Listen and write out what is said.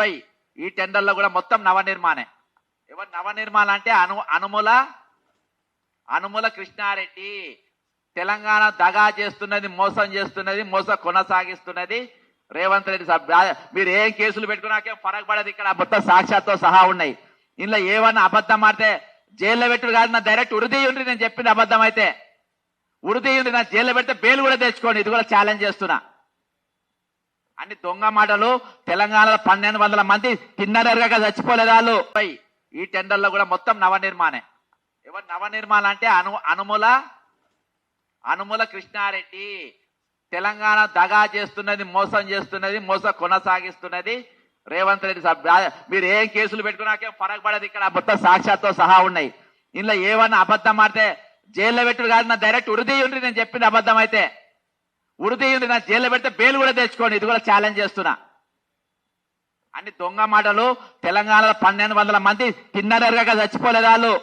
పై ఈ టెండర్లో కూడా మొత్తం నవనిర్మాణే. ఎవరు నవనిర్మాణ అంటే అను అనుముల అనుముల కృష్ణారెడ్డి. తెలంగాణ దగా చేస్తున్నది మోసం చేస్తున్నది మోసం కొనసాగిస్తున్నది రేవంత్ రెడ్డి మీరు ఏం కేసులు పెట్టుకున్నాకేం ఫరక్ పడదు ఇక్కడ మొత్తం సాక్షాత్తో సహా ఉన్నాయి. ఇందులో ఏమన్నా అబద్ధం ఆడితే జైల్లో పెట్టుడు కాదు నా డైరెక్ట్ ఉరిది నేను చెప్పిన అబద్ధం అయితే. ఉరిది నా జైల్లో పెడితే బెయిల్ కూడా తెచ్చుకోండి ఇది కూడా ఛాలెంజ్ చేస్తున్నా. అన్ని దొంగ మాటలు తెలంగాణలో పన్నెండు వందల మంది తిన్నరగా చచ్చిపోలేదు వాళ్ళు. పై ఈ టెండర్లో కూడా మొత్తం నవ నిర్మాణే ఎవరు నవనిర్మాణ అంటే అను అనుముల అనుముల కృష్ణారెడ్డి. తెలంగాణ దగా చేస్తున్నది మోసం చేస్తున్నది మోసం కొనసాగిస్తున్నది రేవంత్ రెడ్డి మీరు ఏం కేసులు పెట్టుకున్నాకే ఫరక్ పడదు ఇక్కడ మొత్తం సాక్ష్యాలతో సహా ఉన్నాయి. ఇందులో ఏమన్నా అబద్ధం ఆడితే జైల్లో పెట్టుడు కాదు నా డైరెక్ట్ ఉరిదీయుండ్రి ఉండి నేను చెప్పింది అబద్ధం అయితే. ఉరిది నా జైల్లో పెడితే బెయిల్ కూడా తెచ్చుకోండి. ఇది కూడా ఛాలెంజ్ చేస్తున్నా. అన్ని దొంగ మాటలు తెలంగాణలో పన్నెండు వందల మంది తిన్నరగా చచ్చిపోలేదు వాళ్ళు.